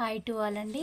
Hi to all అండి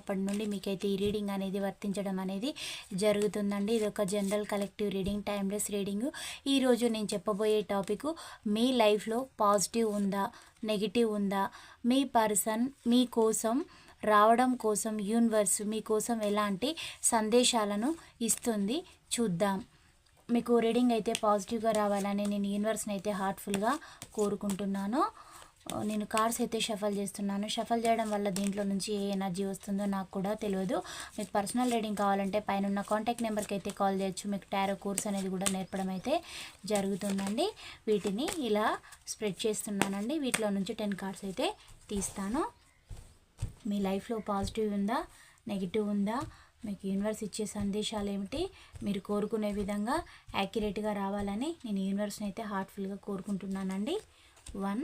అప్పటి నుండి మీకైతే ఈ రీడింగ్ అనేది వర్తించడం అనేది జరుగుతుందండి. ఇది ఒక general collective reading timeless reading ఈరోజు నేను చెప్పబోయే టాపిక్ మీ లైఫ్లో పాజిటివ్ ఉందా నెగిటివ్ ఉందా? మీ పర్సన్ మీకోసం రావడం కోసం యూనివర్స్ మీకోసం ఎలాంటి సందేశాలను ఇస్తుంది చూద్దాం. మీకు రీడింగ్ అయితే పాజిటివ్గా రావాలని నేను యూనివర్స్ని అయితే హార్ట్ఫుల్గా కోరుకుంటున్నాను. నేను కార్డ్స్ అయితే షఫల్ చేస్తున్నాను. షఫల్ చేయడం వల్ల దీంట్లో నుంచి ఏ ఎనర్జీ వస్తుందో నాకు కూడా తెలియదు. మీకు పర్సనల్ రీడింగ్ కావాలంటే పైన ఉన్న కాంటాక్ట్ నెంబర్కి అయితే కాల్ చేయొచ్చు. మీకు టారో కోర్స్ అనేది కూడా నేర్పడం అయితే జరుగుతుందండి. వీటిని ఇలా స్ప్రెడ్ చేస్తున్నానండి. వీటిలో నుంచి టెన్ కార్డ్స్ అయితే తీస్తాను. మీ లైఫ్లో పాజిటివ్ ఉందా? నెగిటివ్ ఉందా? మీకు యూనివర్స్ ఇచ్చే సందేశాలు ఏమిటి? మీరు కోరుకునే విధంగా యాక్యురేట్గా రావాలని నేను యూనివర్స్ని అయితే హార్ట్ఫుల్గా కోరుకుంటున్నానండి. One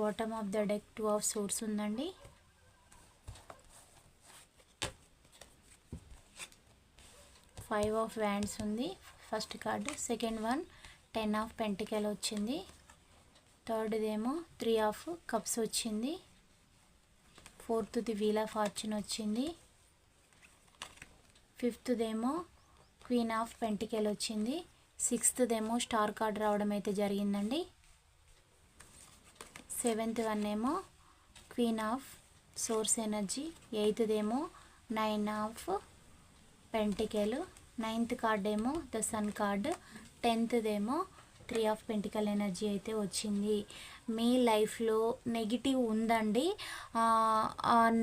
Bottom of the deck two of swords ఉందండి. ఫైవ్ ఆఫ్ వ్యాండ్స్ ఉంది first card second one ten of pentacle వచ్చింది. థర్డ్దేమో త్రీ ఆఫ్ కప్స్ వచ్చింది. ఫోర్త్ది వీల్ ఆఫ్ ఫార్చ్యూన్ వచ్చింది. ఫిఫ్త్దేమో క్వీన్ ఆఫ్ పెంటికల్ వచ్చింది. సిక్స్త్దేమో స్టార్ కార్డ్ రావడం అయితే జరిగిందండి. సెవెంత్ వన్ ఏమో queen of swords energy ఎయిత్దేమో nine of pentacle ninth card ఏమో ద సన్ కార్డ్ టెన్త్దేమో త్రీ ఆఫ్ పెంటికల్ ఎనర్జీ అయితే వచ్చింది. మీ లైఫ్లో నెగిటివ్ ఉందండి.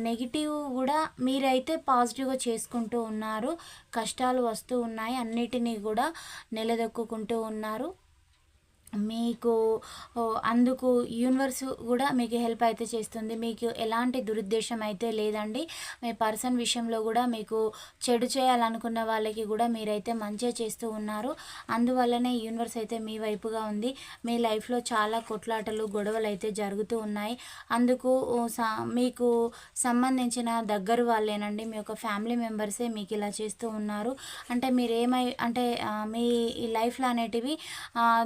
నెగిటివ్ కూడా మీరైతే పాజిటివ్గా చేసుకుంటూ ఉన్నారు. కష్టాలు వస్తూ ఉన్నాయి. అన్నిటినీ కూడా నిలదొక్కుంటూ ఉన్నారు. మీకు అందుకు యూనివర్స్ కూడా మీకు హెల్ప్ అయితే చేస్తుంది. మీకు ఎలాంటి దురుద్దేశం అయితే లేదండి. మీ పర్సన్ విషయంలో కూడా మీకు చెడు చేయాలనుకున్న వాళ్ళకి కూడా మీరైతే మంచిగా చేస్తూ ఉన్నారు. అందువల్లనే యూనివర్స్ అయితే మీ వైపుగా ఉంది. మీ లైఫ్లో చాలా కొట్లాటలు గొడవలు అయితే జరుగుతూ ఉన్నాయి. అందుకు మీకు సంబంధించిన దగ్గర వాళ్ళేనండి. మీ యొక్క ఫ్యామిలీ మెంబర్సే మీకు ఇలా చేస్తూ ఉన్నారు. అంటే మీరు ఏమై అంటే మీ లైఫ్లో అనేటివి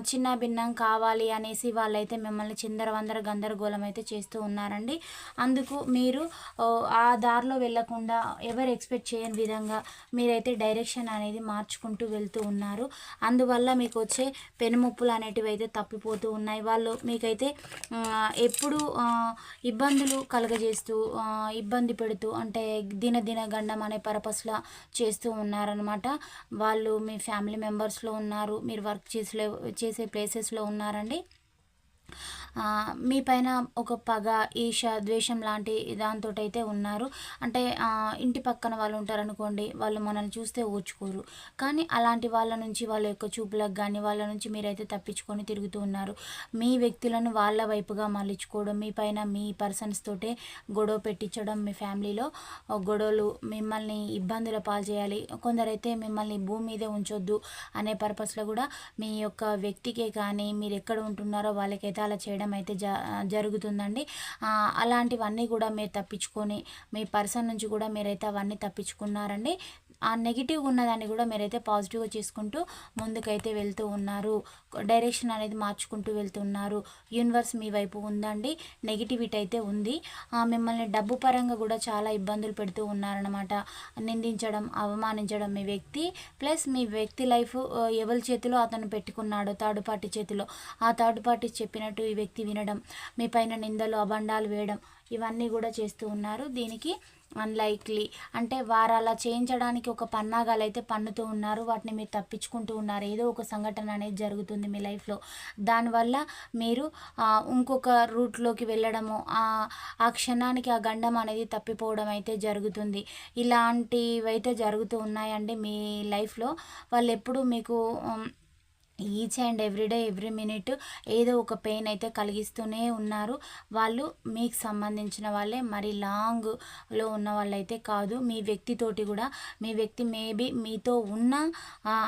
చిన్న భిన్న భిన్నం కావాలి అనేసి వాళ్ళైతే మిమ్మల్ని చిందరవందర గందరగోళం అయితే చేస్తూ ఉన్నారండి. అందుకు మీరు ఆ దారిలో వెళ్ళకుండా ఎవరు ఎక్స్పెక్ట్ చేయని విధంగా మీరైతే డైరెక్షన్ అనేది మార్చుకుంటూ వెళ్తూ ఉన్నారు. అందువల్ల మీకు వచ్చే పెనుముప్పులు అనేటివి అయితే తప్పిపోతూ ఉన్నాయి. వాళ్ళు మీకైతే ఎప్పుడు ఇబ్బందులు కలగజేస్తూ ఇబ్బంది పెడుతూ అంటే దినదిన గండం అనే పర్పస్లా చేస్తూ ఉన్నారనమాట వాళ్ళు మీ ఫ్యామిలీ మెంబర్స్లో ఉన్నారు. మీరు వర్క్ చేసే చేసే ప్లేసెస్ ప్రాసెస్లో ఉన్నారండి. మీ పైన ఒక పగ ఈష ద్వేషం లాంటి దాంతో అయితే ఉన్నారు. అంటే ఇంటి పక్కన వాళ్ళు ఉంటారనుకోండి వాళ్ళు మనల్ని చూస్తే ఓర్చుకోరు కానీ అలాంటి వాళ్ళ నుంచి వాళ్ళ యొక్క చూపులకు కానీ వాళ్ళ నుంచి మీరైతే తప్పించుకొని తిరుగుతూ ఉన్నారు. మీ వ్యక్తులను వాళ్ళ వైపుగా మళ్ళించుకోవడం మీ పైన మీ పర్సన్స్ తోటే గొడవ పెట్టించడం మీ ఫ్యామిలీలో. గొడవలు మిమ్మల్ని ఇబ్బందుల పాలు చేయాలి. కొందరైతే మిమ్మల్ని భూమి మీదే ఉంచొద్దు అనే పర్పస్లో కూడా మీ యొక్క వ్యక్తికే కానీ మీరు ఎక్కడ ఉంటున్నారో వాళ్ళకైతే అలా చేయడం చేయడం అయితే జ జరుగుతుందండి. అలాంటివన్నీ కూడా మీరు తప్పించుకొని మీ పర్సన్ నుంచి కూడా మీరైతే అవన్నీ తప్పించుకున్నారండి. ఆ నెగిటివ్ ఉన్నదాన్ని కూడా మీరైతే పాజిటివ్గా చేసుకుంటూ ముందుకైతే వెళ్తూ ఉన్నారు. డైరెక్షన్ అనేది మార్చుకుంటూ వెళ్తున్నారు. యూనివర్స్ మీ వైపు ఉందండి. నెగిటివిటీ అయితే ఉంది. మిమ్మల్ని డబ్బు పరంగా కూడా చాలా ఇబ్బందులు పెడుతూ ఉన్నారనమాట నిందించడం అవమానించడం మీ వ్యక్తి. ప్లస్ మీ వ్యక్తి లైఫ్ ఎవరి చేతిలో అతను పెట్టుకున్నాడో థర్డ్ పార్టీ చేతిలో. ఆ థర్డ్ పార్టీ చెప్పినట్టు ఈ వ్యక్తి వినడం మీ పైన నిందలు అబండాలు వేయడం ఇవన్నీ కూడా చేస్తూ ఉన్నారు. దీనికి అన్లైక్లీ అంటే వారు అలా చేయించడానికి ఒక పన్నాగాలు అయితే పన్నుతూ ఉన్నారు. వాటిని మీరు తప్పించుకుంటూ ఉన్నారు. ఏదో ఒక సంఘటన అనేది జరుగుతుంది మీ లైఫ్లో దానివల్ల మీరు ఇంకొక రూట్లోకి వెళ్ళడము ఆ క్షణానికి ఆ గండం అనేది తప్పిపోవడం అయితే జరుగుతుంది. ఇలాంటివి అయితే జరుగుతూ ఉన్నాయండి మీ లైఫ్లో వాళ్ళు ఎప్పుడు మీకు each and everyday every minute ఏదో ఒక పెయిన్ అయితే కలిగిస్తూనే ఉన్నారు. వాళ్ళు మీకు సంబంధించిన వాళ్ళే మరి లాంగ్లో ఉన్న వాళ్ళైతే కాదు. మీ వ్యక్తితోటి కూడా మీ వ్యక్తి మేబీ మీతో ఉన్న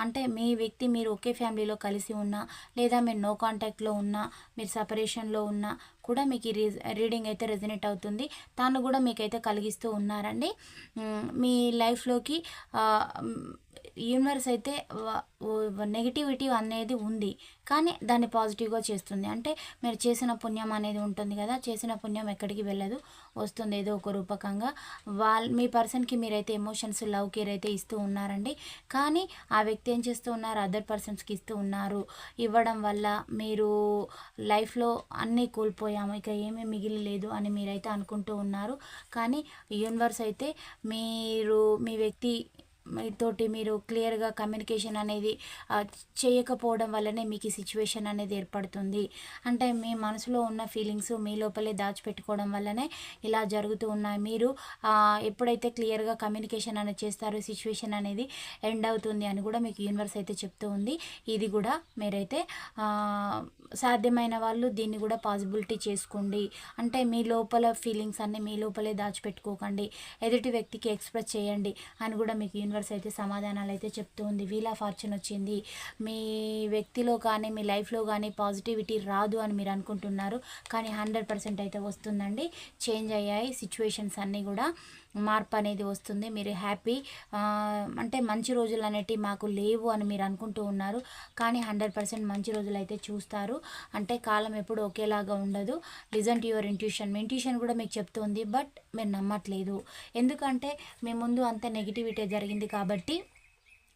అంటే మీ వ్యక్తి మీరు ఒకే ఫ్యామిలీలో కలిసి ఉన్నా లేదా మీరు నో కాంటాక్ట్లో ఉన్నా మీరు సపరేషన్లో ఉన్నా కూడా మీకు ఈ రీడింగ్ అయితే రెజినేట్ అవుతుంది. తాను కూడా మీకైతే కలిగిస్తూ ఉన్నారండి. మీ లైఫ్లోకి యూనివర్స్ అయితే నెగిటివిటీ అనేది ఉంది. కానీ దాన్ని పాజిటివ్గా చేస్తుంది. అంటే మీరు చేసిన పుణ్యం అనేది ఉంటుంది కదా చేసిన పుణ్యం ఎక్కడికి వెళ్ళదు. వస్తుంది ఏదో ఒక రూపకంగా. వాళ్ళ మీ పర్సన్కి మీరైతే ఎమోషన్స్ లవ్ కేర్ అయితే ఇస్తూ ఉన్నారండి. కానీ ఆ వ్యక్తి ఏం చేస్తూ ఉన్నారు? అదర్ పర్సన్స్కి ఇస్తూ ఉన్నారు. ఇవ్వడం వల్ల మీరు లైఫ్లో అన్నీ కోల్పోయాము. ఇక ఏమీ మిగిలి లేదు అని మీరైతే అనుకుంటూ ఉన్నారు. కానీ యూనివర్స్ అయితే మీరు మీ వ్యక్తి మీతోటి మీరు క్లియర్గా కమ్యూనికేషన్ అనేది చేయకపోవడం వల్లనే మీకు ఈ సిచ్యువేషన్ అనేది ఏర్పడుతుంది. అంటే మీ మనసులో ఉన్న ఫీలింగ్స్ మీ లోపలే దాచిపెట్టుకోవడం వల్లనే ఇలా జరుగుతూ ఉన్నాయి. మీరు ఎప్పుడైతే క్లియర్గా కమ్యూనికేషన్ అనేది చేస్తారో సిచ్యువేషన్ అనేది ఎండ్ అవుతుంది అని కూడా మీకు యూనివర్స్ అయితే చెప్తూ ఉంది. ఇది కూడా మీరైతే సాధ్యమైన వాళ్ళు దీన్ని కూడా పాసిబిలిటీ చేసుకోండి. అంటే మీ లోపల ఫీలింగ్స్ అన్నీ మీ లోపలే దాచిపెట్టుకోకండి. ఎదుటి వ్యక్తికి ఎక్స్ప్రెస్ చేయండి అని కూడా మీకు యూనివర్స్ అయితే సమాధానాలు అయితే చెప్తూ ఉంది. వీలా ఫార్చ్యూన్ వచ్చింది. మీ వ్యక్తిలో కానీ మీ లైఫ్లో కానీ పాజిటివిటీ రాదు అని మీరు అనుకుంటున్నారు. కానీ హండ్రెడ్ పర్సెంట్ అయితే వస్తుందండి. చేంజ్ అయ్యాయి సిచ్యువేషన్స్ అన్నీ కూడా. మార్పు అనేది వస్తుంది. మీరు హ్యాపీ అంటే మంచి రోజులు అనేటివి మాకు లేవు అని మీరు అనుకుంటూ ఉన్నారు. కానీ హండ్రెడ్ పర్సెంట్ మంచి రోజులు అయితే చూస్తారు. అంటే కాలం ఎప్పుడు ఒకేలాగా ఉండదు. Listen to your intuition. Me intuition కూడా మీకు చెప్తుంది బట్ మీరు నమ్మట్లేదు. ఎందుకంటే మీ ముందు అంత నెగిటివిటీ జరిగింది కాబట్టి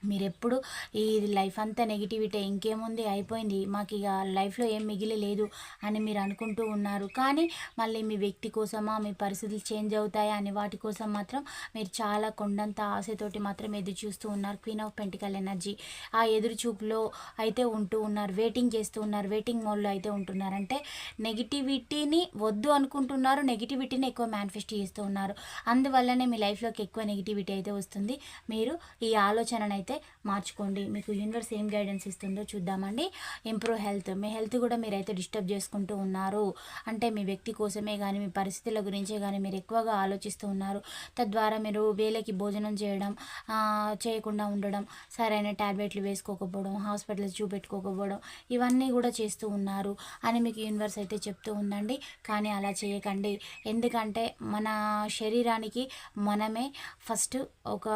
మీరెప్పుడు ఈ లైఫ్ అంతా నెగిటివిటీ ఇంకేముంది అయిపోయింది మాకు ఇక లైఫ్లో ఏం మిగిలి అని మీరు అనుకుంటూ ఉన్నారు. కానీ మళ్ళీ మీ వ్యక్తి కోసమా మీ పరిస్థితులు చేంజ్ అవుతాయా అని వాటి కోసం మాత్రం మీరు చాలా కొండంత ఆశతోటి మాత్రం ఎదురు చూస్తూ ఉన్నారు. Queen of pentacle energy. ఆ ఎదురు చూపులో అయితే ఉంటూ ఉన్నారు వెయిటింగ్ చేస్తూ ఉన్నారు వెయిటింగ్ మోడ్లో అయితే ఉంటున్నారు. అంటే నెగిటివిటీని వద్దు అనుకుంటున్నారు నెగిటివిటీని ఎక్కువ మేనిఫెస్ట్ చేస్తూ ఉన్నారు. అందువల్లనే మీ లైఫ్లోకి ఎక్కువ నెగిటివిటీ అయితే వస్తుంది. మీరు ఈ ఆలోచననైతే అయితే మార్చుకోండి. మీకు యూనివర్స్ ఏం గైడెన్స్ ఇస్తుందో చూద్దామండి. ఇంప్రూవ్ హెల్త్ మీ హెల్త్ కూడా మీరైతే డిస్టర్బ్ చేసుకుంటూ ఉన్నారు. అంటే మీ వ్యక్తి కోసమే కానీ మీ పరిస్థితుల గురించే కానీ మీరు ఎక్కువగా ఆలోచిస్తూ ఉన్నారు. తద్వారా మీరు వేలకి భోజనం చేయడం చేయకుండా ఉండడం సరైన ట్యాబ్లెట్లు వేసుకోకపోవడం హాస్పిటల్స్ చూపెట్టుకోకపోవడం ఇవన్నీ కూడా చేస్తూ ఉన్నారు అని మీకు యూనివర్స్ అయితే చెప్తూ ఉందండి. కానీ అలా చేయకండి. ఎందుకంటే మన శరీరానికి మనమే ఫస్ట్ ఒక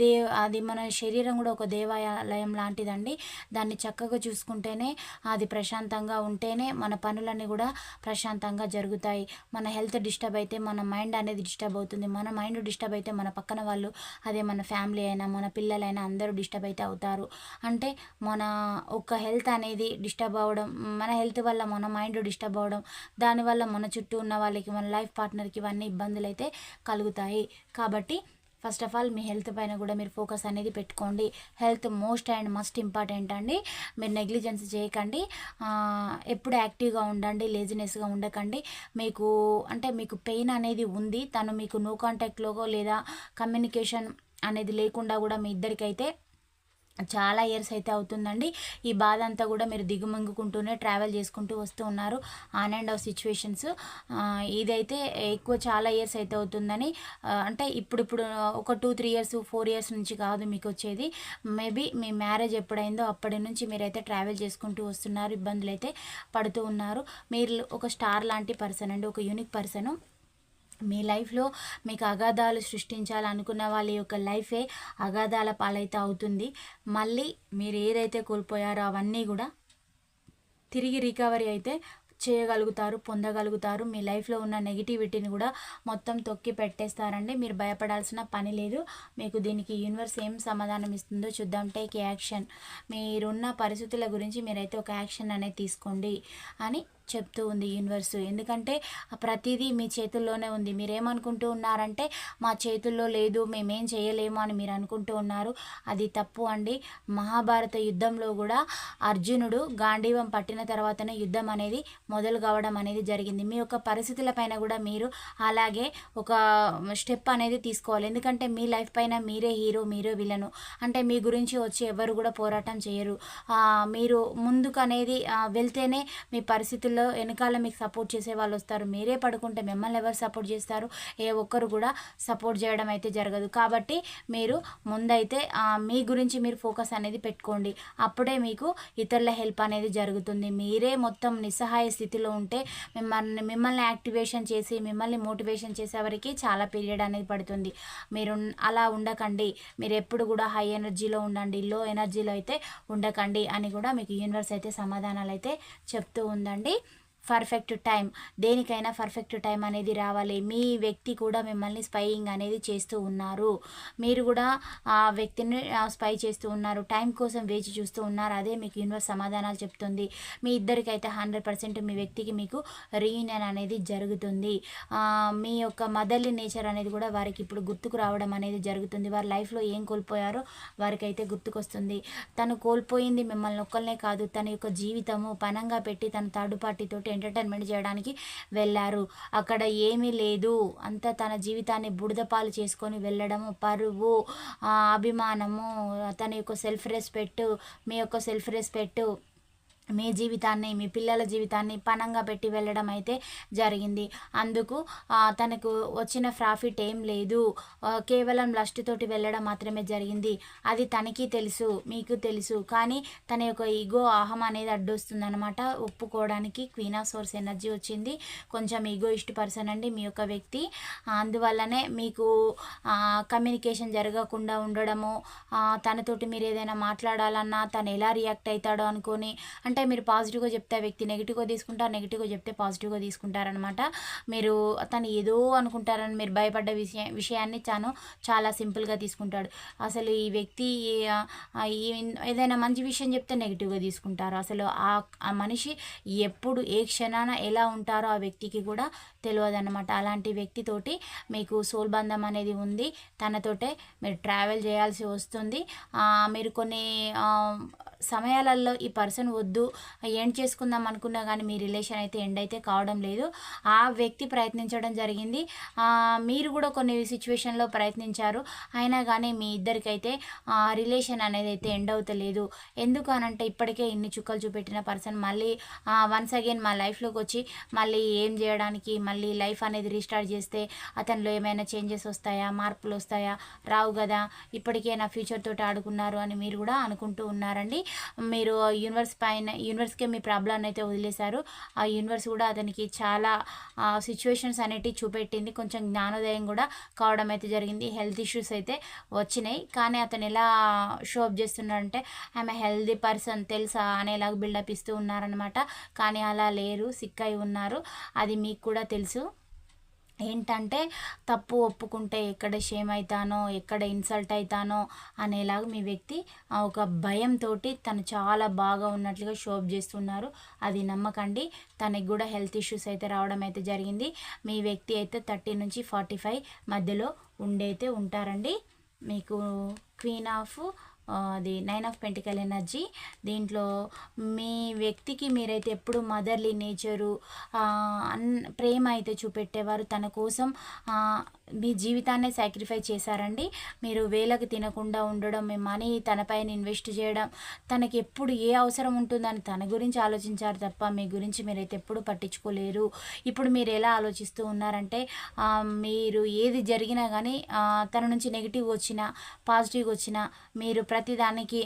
దే అది మన శరీరం కూడా ఒక దేవాలయం లాంటిదండి. దాన్ని చక్కగా చూసుకుంటేనే అది ప్రశాంతంగా ఉంటేనే మన పనులన్నీ కూడా ప్రశాంతంగా జరుగుతాయి. మన హెల్త్ డిస్టర్బ్ అయితే మన మైండ్ అనేది డిస్టర్బ్ అవుతుంది. మన మైండ్ డిస్టర్బ్ అయితే మన పక్కన వాళ్ళు అదే మన ఫ్యామిలీ అయినా మన పిల్లలైనా అందరూ డిస్టర్బ్ అయితే అవుతారు. అంటే మన ఒక హెల్త్ అనేది డిస్టర్బ్ అవ్వడం మన హెల్త్ వల్ల మన మైండ్ డిస్టర్బ్ అవ్వడం దానివల్ల మన చుట్టూ ఉన్న వాళ్ళకి మన లైఫ్ పార్ట్నర్కి ఇవన్నీ ఇబ్బందులు అయితే కలుగుతాయి. కాబట్టి ఫస్ట్ ఆఫ్ ఆల్ మీ హెల్త్ పైన కూడా మీరు ఫోకస్ అనేది పెట్టుకోండి. Health most and must important అండి. మీరు నెగ్లిజెన్స్ చేయకండి. ఎప్పుడు యాక్టివ్గా ఉండండి లేజినెస్గా ఉండకండి. మీకు అంటే మీకు పెయిన్ అనేది ఉంది. తను మీకు నో కాంటాక్ట్లోగో లేదా కమ్యూనికేషన్ అనేది లేకుండా కూడా మీ ఇద్దరికైతే చాలా ఇయర్స్ అయితే అవుతుందండి. ఈ బాధ అంతా కూడా మీరు దిగుమంగుకుంటూనే ట్రావెల్ చేసుకుంటూ వస్తూ ఉన్నారు. ఆన్ అండ్ ఆఫ్ సిచ్యువేషన్స్ ఇదైతే ఎక్కువ చాలా ఇయర్స్ అయితే అవుతుందని అంటే ఇప్పుడు ఇప్పుడు ఒక two three years four years నుంచి కాదు మీకు వచ్చేది. మేబీ మీ మ్యారేజ్ ఎప్పుడైందో అప్పటి నుంచి మీరైతే ట్రావెల్ చేసుకుంటూ వస్తున్నారు ఇబ్బందులు అయితే పడుతూ ఉన్నారు. మీరు ఒక స్టార్ లాంటి పర్సన్ అండి ఒక యూనిక్ పర్సన్ మీ లైఫ్లో మీకు అగాధాలు సృష్టించాలనుకున్న వాళ్ళ యొక్క లైఫే అగాధాల పాలైతే అవుతుంది. మళ్ళీ మీరు ఏదైతే కోల్పోయారో అవన్నీ కూడా తిరిగి రికవరీ అయితే చేయగలుగుతారు పొందగలుగుతారు. మీ లైఫ్లో ఉన్న నెగిటివిటీని కూడా మొత్తం తొక్కి పెట్టేస్తారండి. మీరు భయపడాల్సిన పని లేదు. మీకు దీనికి యూనివర్స్ ఏం సమాధానం ఇస్తుందో చూద్దాం. Take action. మీరున్న పరిస్థితుల గురించి మీరైతే ఒక యాక్షన్ అనేది తీసుకోండి అని చెప్తూ ఉంది యూనివర్స్ ఎందుకంటే ప్రతిదీ మీ చేతుల్లోనే ఉంది. మీరేమనుకుంటూ ఉన్నారంటే మా చేతుల్లో లేదు మేమేం చేయలేము అని మీరు అనుకుంటూ ఉన్నారు. అది తప్పు అండి. మహాభారత యుద్ధంలో కూడా అర్జునుడు గాంధీవం పట్టిన తర్వాతనే యుద్ధం అనేది మొదలు కావడం అనేది జరిగింది. మీ యొక్క పరిస్థితుల పైన కూడా మీరు అలాగే ఒక స్టెప్ అనేది తీసుకోవాలి. ఎందుకంటే మీ లైఫ్ పైన మీరే హీరో మీరే విలను అంటే మీ గురించి వచ్చి ఎవరు కూడా పోరాటం చేయరు. మీరు ముందుకు అనేది వెళ్తేనే మీ పరిస్థితుల్లో లో వెనకాల మీకు సపోర్ట్ చేసే వాళ్ళు వస్తారు. మీరే పడుకుంటే మిమ్మల్ని ఎవరు సపోర్ట్ చేస్తారు? ఏ ఒక్కరు కూడా సపోర్ట్ చేయడం అయితే జరగదు. కాబట్టి మీరు ముందైతే మీ గురించి మీరు ఫోకస్ అనేది పెట్టుకోండి. అప్పుడే మీకు ఇతరుల హెల్ప్ అనేది జరుగుతుంది. మీరే మొత్తం నిస్సహాయ స్థితిలో ఉంటే మిమ్మల్ని మిమ్మల్ని యాక్టివేషన్ చేసి మిమ్మల్ని మోటివేషన్ చేసేవరకు చాలా పీరియడ్ అనేది పడుతుంది. మీరు అలా ఉండకండి. మీరు ఎప్పుడు కూడా హై ఎనర్జీలో ఉండండి. లో ఎనర్జీలో అయితే ఉండకండి అని కూడా మీకు యూనివర్స్ అయితే సమాధానాలు అయితే చెప్తూ ఉందండి. Perfect time. దేనికైనా పర్ఫెక్ట్ టైం అనేది రావాలి. మీ వ్యక్తి కూడా మిమ్మల్ని స్పైయింగ్ అనేది చేస్తూ ఉన్నారు. మీరు కూడా ఆ వ్యక్తిని స్పై చేస్తూ ఉన్నారు. టైం కోసం వేచి చూస్తూ ఉన్నారు. అదే మీకు యూనివర్స్ సమాధానాలు చెప్తుంది. మీ ఇద్దరికైతే హండ్రెడ్ పర్సెంట్ మీ వ్యక్తికి మీకు రీయూనియన్ అనేది జరుగుతుంది. మీ యొక్క మదర్లీ నేచర్ అనేది కూడా వారికి ఇప్పుడు గుర్తుకు రావడం అనేది జరుగుతుంది. వారి లైఫ్లో ఏం కోల్పోయారో వారికి అయితే గుర్తుకొస్తుంది. తను కోల్పోయింది మిమ్మల్ని ఒక్కరినే కాదు. తన యొక్క జీవితము పనంగా పెట్టి తన థర్డ్ పార్టీతోటి ఎంటర్టైన్మెంట్ చేయడానికి వెళ్ళారు. అక్కడ ఏమీ లేదు. అంత తన జీవితాన్ని బుడదపాలు చేసుకొని వెళ్ళడము పరువు అభిమానము తన యొక్క సెల్ఫ్ రెస్పెక్ట్ మీ యొక్క సెల్ఫ్ రెస్పెక్ట్ మీ జీవితాన్ని మీ పిల్లల జీవితాన్ని పణంగా పెట్టి వెళ్ళడం అయితే జరిగింది. అందుకు తనకు వచ్చిన ప్రాఫిట్ ఏం లేదు. కేవలం లస్ట్ తోటి వెళ్ళడం మాత్రమే జరిగింది. అది తనకి తెలుసు మీకు తెలుసు. కానీ తన యొక్క ఈగో ఆహం అనేది అడ్డొస్తుంది అనమాట ఒప్పుకోవడానికి క్వీన్ ఆఫ్ సోర్స్ ఎనర్జీ వచ్చింది. కొంచెం ఈగో ఇష్ట పర్సన్ అండి మీ యొక్క వ్యక్తి. అందువల్లనే మీకు కమ్యూనికేషన్ జరగకుండా ఉండడము తనతోటి మీరు ఏదైనా మాట్లాడాలన్నా తను ఎలా రియాక్ట్ అవుతాడో అనుకొని అంటే అంటే మీరు పాజిటివ్గా చెప్తే వ్యక్తి నెగిటివ్గా తీసుకుంటారు నెగిటివ్గా చెప్తే పాజిటివ్గా తీసుకుంటారనమాట మీరు తను ఏదో అనుకుంటారని మీరు భయపడ్డ విషయం విషయాన్ని తాను చాలా సింపుల్గా తీసుకుంటాడు. అసలు ఈ వ్యక్తి ఏదైనా మంచి విషయం చెప్తే నెగిటివ్గా తీసుకుంటారు. అసలు ఆ మనిషి ఎప్పుడు ఏ క్షణాన ఎలా ఉంటారో ఆ వ్యక్తికి కూడా తెలియదు అనమాట అలాంటి వ్యక్తితోటి మీకు సోల్ బంధం అనేది ఉంది. తనతోటే మీరు ట్రావెల్ చేయాల్సి వస్తుంది. మీరు కొన్ని సమయాలలో ఈ పర్సన్ వద్దు ఎండ్ చేసుకుందాం అనుకున్నా కానీ మీ రిలేషన్ అయితే ఎండ్ అయితే కావడం లేదు. ఆ వ్యక్తి ప్రయత్నించడం జరిగింది. మీరు కూడా కొన్ని సిచ్యువేషన్లో ప్రయత్నించారు. అయినా కానీ మీ ఇద్దరికైతే రిలేషన్ అనేది అయితే ఎండ్ అవుతలేదు. ఎందుకు అనంటే ఇప్పటికే ఇన్ని చుక్కలు చూపెట్టిన పర్సన్ మళ్ళీ వన్స్ అగైన్ మా లైఫ్లోకి వచ్చి మళ్ళీ ఏం చేయడానికి మళ్ళీ లైఫ్ అనేది రీస్టార్ట్ చేస్తే అతనిలో ఏమైనా చేంజెస్ వస్తాయా మార్పులు వస్తాయా? రావు కదా ఇప్పటికే నా ఫ్యూచర్ తోటి ఆడుకున్నారు అని మీరు కూడా అనుకుంటూ ఉన్నారండి. మీరు యూనివర్స్ పైన యూనివర్స్కే మీ ప్రాబ్లం అయితే వదిలేశారు. ఆ యూనివర్స్ కూడా అతనికి చాలా సిచ్యువేషన్స్ అనేటివి చూపెట్టింది. కొంచెం జ్ఞానోదయం కూడా కావడం అయితే జరిగింది. హెల్త్ ఇష్యూస్ అయితే వచ్చినాయి. కానీ అతను ఎలా షోప్ చేస్తున్నాడంటే ఆమె హెల్దీ పర్సన్ తెలుసా? అనేలాగా బిల్డప్ ఇస్తూ ఉన్నారనమాట కానీ అలా లేరు. సిక్ అయి ఉన్నారు. అది మీకు కూడా తెలుసు. ఏంటంటే తప్పు ఒప్పుకుంటే ఎక్కడ షేమ్ అవుతానో ఎక్కడ ఇన్సల్ట్ అవుతానో అనేలాగా మీ వ్యక్తి ఒక భయంతో తను చాలా బాగా ఉన్నట్లుగా షోప్ చేస్తున్నారు. అది నమ్మకండి. తనకి కూడా హెల్త్ ఇష్యూస్ అయితే రావడం అయితే జరిగింది. మీ వ్యక్తి అయితే థర్టీ నుంచి ఫార్టీ ఫైవ్ మధ్యలో ఉండైతే ఉంటారండి. మీకు క్వీన్ ఆఫ్ అది నైన్ ఆఫ్ పెంటికల్ ఎనర్జీ దీంట్లో మీ వ్యక్తికి మీరైతే ఎప్పుడు మదర్లీ నేచరు అన్ ప్రేమ అయితే చూపెట్టేవారు. తన కోసం మీ జీవితాన్నే సాక్రిఫై చేశారండి. మీరు వేలకు తినకుండా ఉండడం మీ మనీ తనపైన ఇన్వెస్ట్ చేయడం తనకి ఎప్పుడు ఏ అవసరం ఉంటుందని తన గురించి ఆలోచించారు తప్ప మీ గురించి మీరైతే ఎప్పుడు పట్టించుకోలేరు. ఇప్పుడు మీరు ఎలా ఆలోచిస్తూ ఉన్నారంటే మీరు ఏది జరిగినా కానీ తన నుంచి నెగిటివ్ వచ్చినా పాజిటివ్ వచ్చినా మీరు ప్రతిదానికి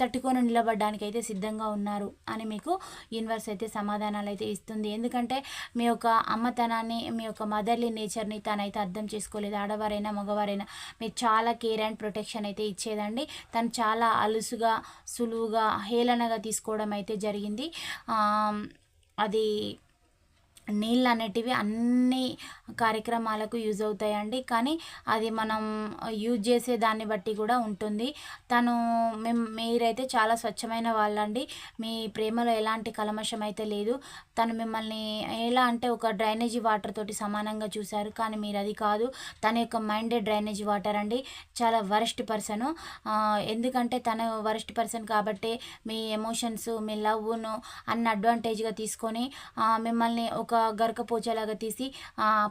తట్టుకొని నిలబడడానికి అయితే సిద్ధంగా ఉన్నారు అని మీకు యూనివర్స్ అయితే సమాధానాలు అయితే ఇస్తుంది. ఎందుకంటే మీ యొక్క అమ్మతనాన్ని మీ యొక్క మదర్లీ నేచర్ని తనైతే అర్థం చేసుకోలేదు. ఆడవారైనా మగవారైనా మీరు చాలా కేర్ అండ్ ప్రొటెక్షన్ అయితే ఇచ్చేదండి. తను చాలా అలుసుగా సులువుగా హేళనగా తీసుకోవడం అయితే జరిగింది. అది నీళ్ళు అనేటివి అన్ని కార్యక్రమాలకు యూజ్ అవుతాయండి. కానీ అది మనం యూజ్ చేసే దాన్ని బట్టి కూడా ఉంటుంది. తను మేము మీరైతే చాలా స్వచ్ఛమైన వాళ్ళండి. మీ ప్రేమలో ఎలాంటి కలమషం అయితే లేదు. తను మిమ్మల్ని ఎలా అంటే ఒక డ్రైనేజీ వాటర్ తోటి సమానంగా చూశారు. కానీ మీరు అది కాదు. తన యొక్క మైండే డ్రైనేజీ వాటర్ అండి. చాలా వరస్ట్ పర్సన్. ఎందుకంటే తను వరస్ట్ పర్సన్ కాబట్టి మీ ఎమోషన్స్ మీ లవ్ను అన్ని అడ్వాంటేజ్గా తీసుకొని మిమ్మల్ని ఒక గరకపోచేలాగా తీసి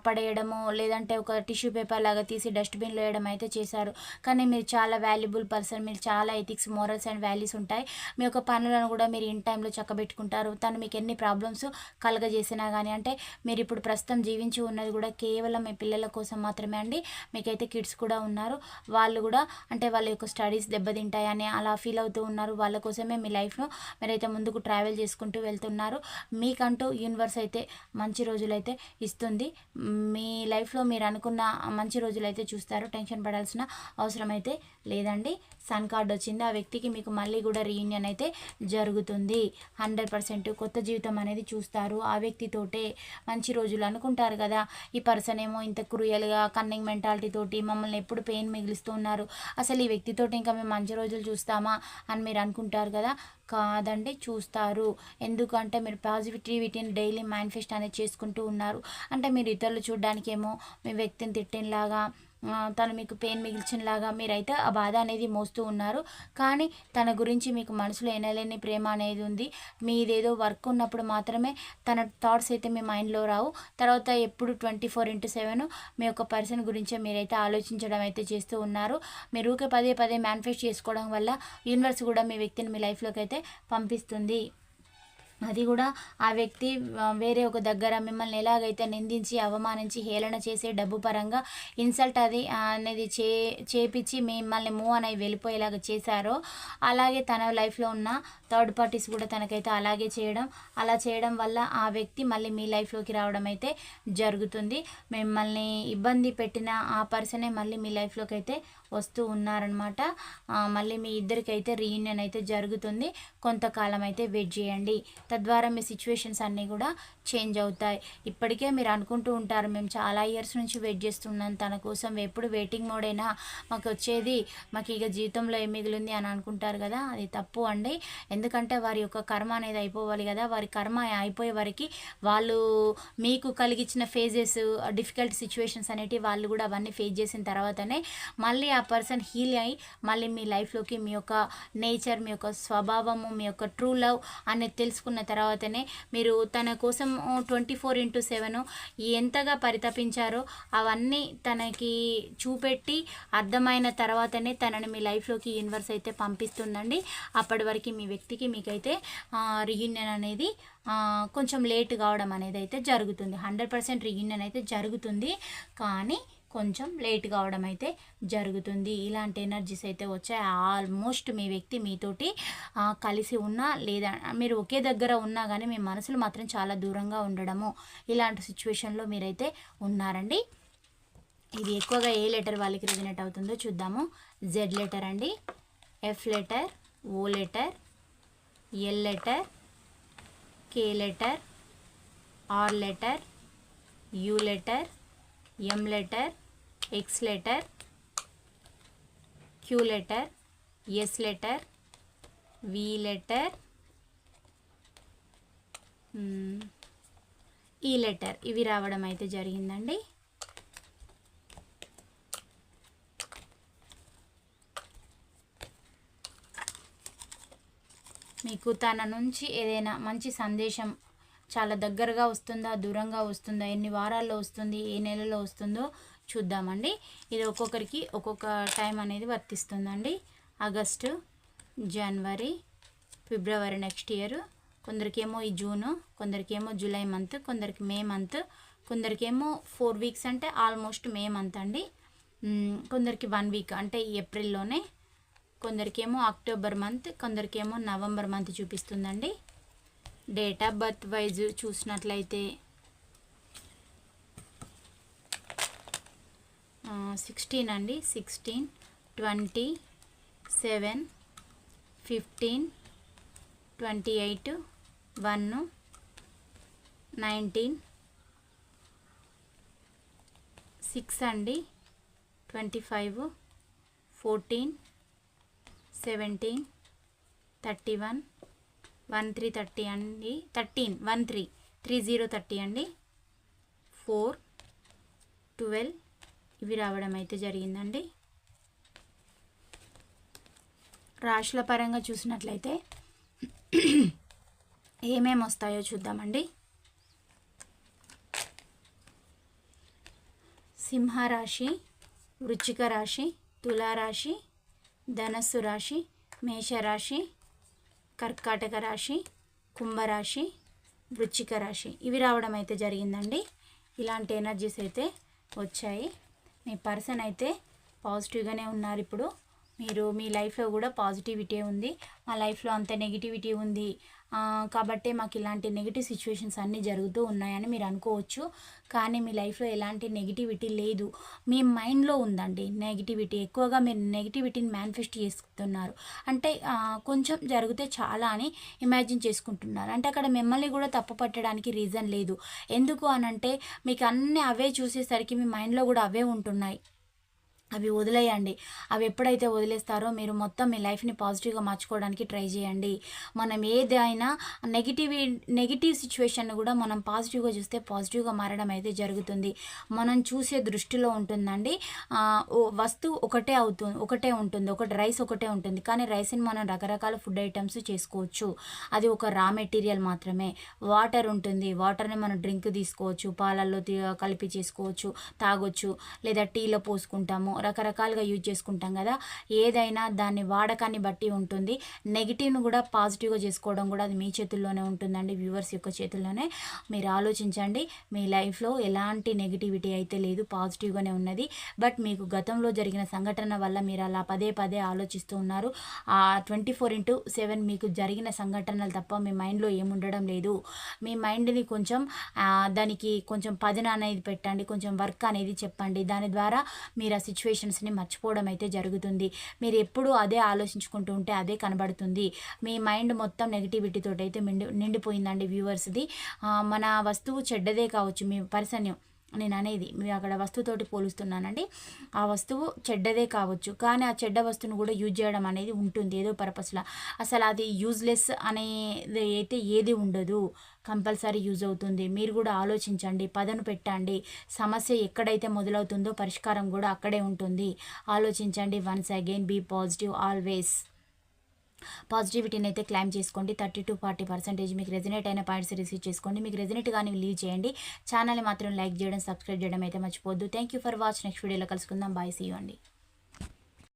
పడేయడము లేదంటే ఒక టిష్యూ పేపర్ లాగా తీసి డస్ట్బిన్లో వేయడం అయితే చేశారు. కానీ మీరు చాలా వాల్యుబుల్ పర్సన్ మీరు చాలా ఎథిక్స్ మోరల్స్ అండ్ వాల్యూస్ ఉంటాయి. మీ యొక్క పనులను కూడా మీరు ఇన్ టైంలో చక్కబెట్టుకుంటారు. తను మీకు ఎన్ని ప్రాబ్లమ్స్ కలగజేసినా కానీ అంటే మీరు ఇప్పుడు ప్రస్తుతం జీవించి ఉన్నది కూడా కేవలం మీ పిల్లల కోసం మాత్రమే అండి. మీకైతే కిడ్స్ కూడా ఉన్నారు. వాళ్ళు కూడా అంటే వాళ్ళ యొక్క స్టడీస్ దెబ్బతింటాయని అలా ఫీల్ అవుతూ ఉన్నారు. వాళ్ళ కోసమే మీ లైఫ్ను మీరైతే ముందుకు ట్రావెల్ చేసుకుంటూ వెళ్తున్నారు. మీకంటూ యూనివర్స్ అయితే మంచి రోజులైతే ఇస్తుంది. మీ లైఫ్లో మీరు అనుకున్న మంచి రోజులైతే చూస్తారు. టెన్షన్ పడాల్సిన అవసరం అయితే లేదండి. సన్ కార్డ్ వచ్చింది. ఆ వ్యక్తికి మీకు మళ్ళీ కూడా రీయూనియన్ అయితే జరుగుతుంది. హండ్రెడ్ పర్సెంట్ కొత్త జీవితం అనేది చూస్తారు. ఆ వ్యక్తితోటే మంచి రోజులు అనుకుంటారు కదా. ఈ పర్సన్ ఏమో ఇంత క్రూయల్గా కన్నింగ్ మెంటాలిటీ తోటి మమ్మల్ని ఎప్పుడు పెయిన్ మిగిలిస్తున్నారు అసలు ఈ వ్యక్తితోటి ఇంకా మేము మంచి రోజులు చూస్తామా అని మీరు అనుకుంటారు కదా. కాదండి చూస్తారు. ఎందుకంటే మీరు పాజిటివిటీని డైలీ మేనిఫెస్ట్ అనేది చేసుకుంటూ ఉన్నారు. అంటే మీరు ఇతరులు చూడడానికేమో మీ వ్యక్తిని తిట్టినలాగా తను మీకు పెయిన్ మిగిల్చినలాగా మీరైతే ఆ బాధ అనేది మోస్తూ ఉన్నారు. కానీ తన గురించి మీకు మనసులో ఎనలేని ప్రేమ అనేది ఉంది. మీదేదో వర్క్ ఉన్నప్పుడు మాత్రమే తన థాట్స్ అయితే మీ మైండ్లో రావు. తర్వాత ఎప్పుడు ట్వంటీ ఫోర్ ఇంటూ సెవెన్ మీ యొక్క పర్సన్ గురించే మీరైతే ఆలోచించడం అయితే చేస్తూ ఉన్నారు. మీరు ఊకే పదే పదే మేనిఫెస్ట్ చేసుకోవడం వల్ల యూనివర్స్ కూడా మీ వ్యక్తిని మీ లైఫ్లోకి అయితే పంపిస్తుంది. అది కూడా ఆ వ్యక్తి వేరే ఒక దగ్గర మిమ్మల్ని ఎలాగైతే నిందించి అవమానించి హేళన చేసే డబ్బు పరంగా ఇన్సల్ట్ అది అనేది చే చేపించి మిమ్మల్ని మూవ్ అని వెళ్ళిపోయేలాగా చేశారో అలాగే తన లైఫ్లో ఉన్న థర్డ్ పార్టీస్ కూడా తనకైతే అలాగే చేయడం అలా చేయడం వల్ల ఆ వ్యక్తి మళ్ళీ మీ లైఫ్లోకి రావడం అయితే జరుగుతుంది. మిమ్మల్ని ఇబ్బంది పెట్టిన ఆ పర్సనే మళ్ళీ మీ లైఫ్లోకి అయితే వస్తూ ఉన్నారనమాట మళ్ళీ మీ ఇద్దరికైతే రీయూనియన్ అయితే జరుగుతుంది. కొంతకాలం అయితే వెయిట్ చేయండి. తద్వారా మీ సిచ్యువేషన్స్ అన్నీ కూడా చేంజ్ అవుతాయి. ఇప్పటికే మీరు అనుకుంటూ ఉంటారు మేము చాలా ఇయర్స్ నుంచి వెయిట్ చేస్తున్నాం. తన కోసం ఎప్పుడు వెయిటింగ్ మోడైనా మాకు వచ్చేది మాకు ఇక జీవితంలో ఏం మిగిలింది అని అనుకుంటారు కదా అది తప్పు అండి. ఎందుకంటే వారి యొక్క కర్మ అనేది అయిపోవాలి కదా వారి కర్మ అయిపోయే వారికి వాళ్ళు మీకు కలిగించిన ఫేజెస్ డిఫికల్ట్ సిచ్యువేషన్స్ అనేటివి వాళ్ళు కూడా అవన్నీ ఫేస్ చేసిన తర్వాతనే మళ్ళీ ఆ పర్సన్ హీల్ అయ్యి మళ్ళీ మీ లైఫ్లోకి మీ యొక్క నేచర్ మీ యొక్క స్వభావము మీ యొక్క ట్రూ లవ్ అనేది తెలుసుకున్న తర్వాతనే మీరు తన కోసం ట్వంటీ ఫోర్ ఇంటూ సెవెన్ ఎంతగా పరితపించారో అవన్నీ తనకి చూపెట్టి అర్థమైన తర్వాతనే తనని మీ లైఫ్లోకి యూనివర్స్ అయితే పంపిస్తుందండి. అప్పటి వరకు మీ వ్యక్తికి మీకైతే రీయూనియన్ అనేది కొంచెం లేట్ కావడం అనేది అయితే జరుగుతుంది. హండ్రెడ్ పర్సెంట్ రీయూనియన్ అయితే జరుగుతుంది. కానీ కొంచెం లేట్ కావడం అయితే జరుగుతుంది. ఇలాంటి ఎనర్జీస్ అయితే వచ్చాయి. ఆల్మోస్ట్ మీ వ్యక్తి మీతోటి కలిసి ఉన్నా లేదా మీరు ఒకే దగ్గర ఉన్నా కానీ మీ మనసులు మాత్రం చాలా దూరంగా ఉండడము. ఇలాంటి సిచ్యువేషన్లో మీరైతే ఉన్నారండి. ఇది ఎక్కువగా ఏ లెటర్ వాళ్ళకి రెజినేట్ అవుతుందో చూద్దాము. జెడ్ లెటర్ అండి. F letter O letter L letter K letter R letter U letter M letter X letter Q letter S letter V letter E letter ఇవి రావడం అయితే జరిగిందండి. మీకు తన నుంచి ఏదైనా మంచి సందేశం చాలా దగ్గరగా వస్తుందా దూరంగా వస్తుందా ఎన్ని వారాల్లో వస్తుంది ఏ నెలలో వస్తుందో చూద్దామండి. ఇది ఒక్కొక్కరికి ఒక్కొక్క టైం అనేది వర్తిస్తుందండి. ఆగస్టు జనవరి ఫిబ్రవరి నెక్స్ట్ ఇయర్ కొందరికేమో ఈ జూను కొందరికేమో జూలై మంత్ కొందరికి మే మంత్ కొందరికేమో ఫోర్ వీక్స్ అంటే ఆల్మోస్ట్ మే మంత్ అండి. కొందరికి వన్ వీక్ అంటే ఏప్రిల్లోనే కొందరికేమో అక్టోబర్ మంత్ కొందరికేమో నవంబర్ మంత్ చూపిస్తుందండి. డేట్ ఆఫ్ బర్త్ వైజ్ చూసినట్లయితే సిక్స్టీన్ అండి. Sixteen twenty seven fifteen twenty eight one nineteen six అండి. Twenty five fourteen seventeen thirty one one three thirty అండి. Thirteen one three three zero thirty అండి. Four twelve ఇవి రావడం అయితే జరిగిందండి. రాశుల పరంగా చూసినట్లయితే ఏమేమి వస్తాయో చూద్దామండి. సింహరాశి వృచ్చిక రాశి తులారాశి ధనస్సు రాశి మేషరాశి కర్కాటక రాశి కుంభరాశి వృచ్చిక రాశి. ఇవి రావడం అయితే జరిగిందండి. ఇలాంటి ఎనర్జీస్ అయితే వచ్చాయి. మీ పర్సన్ అయితే పాజిటివ్గానే ఉన్నారు ఇప్పుడు. మీరు మీ లైఫ్లో కూడా పాజిటివిటీ ఉంది. మా లైఫ్లో అంత నెగిటివిటీ ఉంది. కాబట్టి మాకు ఇలాంటి నెగిటివ్ సిచ్యువేషన్స్ అన్నీ జరుగుతూ ఉన్నాయని మీరు అనుకోవచ్చు. కానీ మీ లైఫ్లో ఎలాంటి నెగిటివిటీ లేదు. మీ మైండ్లో ఉందండి నెగిటివిటీ ఎక్కువగా మీరు నెగిటివిటీని మేనిఫెస్ట్ చేస్తున్నారు. అంటే కొంచెం జరిగితే చాలా అని ఇమాజిన్ చేసుకుంటున్నారు. అంటే అక్కడ మిమ్మల్ని కూడా తప్పు పట్టడానికి రీజన్ లేదు. ఎందుకు అనంటే మీకు అన్నీ అవే చూసేసరికి మీ మైండ్లో కూడా అవే ఉంటున్నాయి. అవి వదిలేయండి. అవి ఎప్పుడైతే వదిలేస్తారో మీరు మొత్తం మీ లైఫ్ని పాజిటివ్గా మార్చుకోవడానికి ట్రై చేయండి. మనం ఏదైనా నెగిటివ్ నెగిటివ్ సిచ్యువేషన్ కూడా మనం పాజిటివ్గా చూస్తే పాజిటివ్గా మారడం అయితే జరుగుతుంది. మనం చూసే దృష్టిలో ఉంటుందండి. వస్తువు ఒకటే అవుతుంది ఒకటే ఉంటుంది. ఒకటి రైస్ ఒకటే ఉంటుంది. కానీ రైస్ని మనం రకరకాల ఫుడ్ ఐటమ్స్ చేసుకోవచ్చు. అది ఒక రా మెటీరియల్ మాత్రమే. వాటర్ ఉంటుంది. వాటర్ని మనం డ్రింక్ తీసుకోవచ్చు. పాలల్లో కలిపి చేసుకోవచ్చు. తాగొచ్చు. లేదా టీలో పోసుకుంటాము. రకరకాలుగా యూజ్ చేసుకుంటాం కదా. ఏదైనా దాన్ని వాడకాన్ని బట్టి ఉంటుంది. నెగిటివ్ను కూడా పాజిటివ్గా చేసుకోవడం కూడా అది మీ చేతుల్లోనే ఉంటుందండి వ్యూవర్స్ యొక్క చేతుల్లోనే. మీరు ఆలోచించండి మీ లైఫ్లో ఎలాంటి నెగిటివిటీ అయితే లేదు పాజిటివ్గానే ఉన్నది. బట్ మీకు గతంలో జరిగిన సంఘటన వల్ల మీరు అలా పదే పదే ఆలోచిస్తూ ఉన్నారు. ఆ ట్వంటీ ఫోర్ ఇంటూ సెవెన్ మీకు జరిగిన సంఘటనలు తప్ప మీ మైండ్లో ఏముండడం లేదు. మీ మైండ్ని కొంచెం దానికి కొంచెం పదన అనేది పెట్టండి కొంచెం వర్క్ అనేది చెప్పండి. దాని ద్వారా మీరు ఆ సిచ్యువేషన్ సిచ్యువేషన్స్ని మర్చిపోవడం అయితే జరుగుతుంది. మీరు ఎప్పుడూ అదే ఆలోచించుకుంటూ ఉంటే అదే కనబడుతుంది. మీ మైండ్ మొత్తం నెగిటివిటీతో అయితే నిండి నిండిపోయిందండి వ్యూవర్స్ది. మన వస్తువు చెడ్డదే కావచ్చు మీ పర్సన్ నేను అనేది మీరు అక్కడ వస్తువుతోటి పోలుస్తున్నానండి. ఆ వస్తువు చెడ్డదే కావచ్చు. కానీ ఆ చెడ్డ వస్తువును కూడా యూజ్ చేయడం అనేది ఉంటుంది ఏదో పర్పస్లో. అసలు అది యూజ్లెస్ అనేది అయితే ఏది ఉండదు. కంపల్సరీ యూజ్ అవుతుంది. మీరు కూడా ఆలోచించండి. పదను పెట్టండి. సమస్య ఎక్కడైతే మొదలవుతుందో పరిష్కారం కూడా అక్కడే ఉంటుంది. ఆలోచించండి. Once again be positive always. పాజిటివిటీని అయితే క్లైమ్ చేసుకోండి. థర్టీ టు ఫార్టీ పర్సెంటేజ్ మీకు రెజినేట్ అయిన పాయింట్స్ రిసీవ్ చేసుకోండి. మీకు రెజినేట్ కానీ లీవ్ చేయండి. ఛానల్ని మాత్రం లైక్ చేయడం సబ్స్క్రైబ్ చేయడం అయితే మర్చిపోద్దు thank you for watch next వీడియోలో కలుసుకుందాం. బాయ్ సీ అండి.